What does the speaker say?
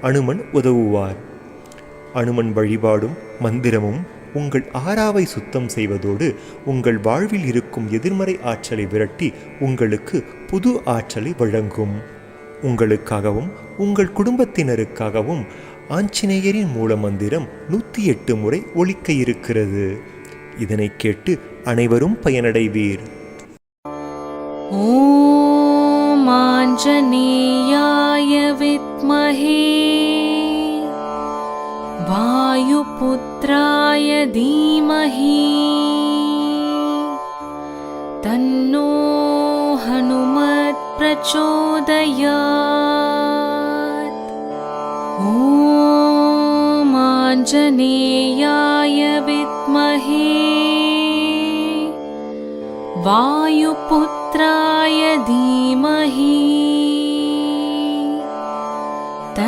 அனுமன் உதவுவார். அனுமன் வழிபாடும் மந்திரமும் உங்கள் ஆறாவை சுத்தம் செய்வதோடு உங்கள் வாழ்வில் இருக்கும் எதிர்மறை ஆற்றலை விரட்டி உங்களுக்கு புது ஆற்றலை வழங்கும். உங்களுக்காகவும் உங்கள் குடும்பத்தினருக்காகவும் ஆஞ்சநேயரின் மூல மந்திரம் நூற்றி எட்டு முறை ஒழிக்க இருக்கிறது. இதனை கேட்டு அனைவரும் பயனடைவீர். ஓ மாஞ்சனேயா विद्महे वायुपुत्राय धीमहि। तन्नो हनुमत् प्रचोदयात् ॐ आञ्जनेयाय विद्महे। वायुपुत्राय धीमहि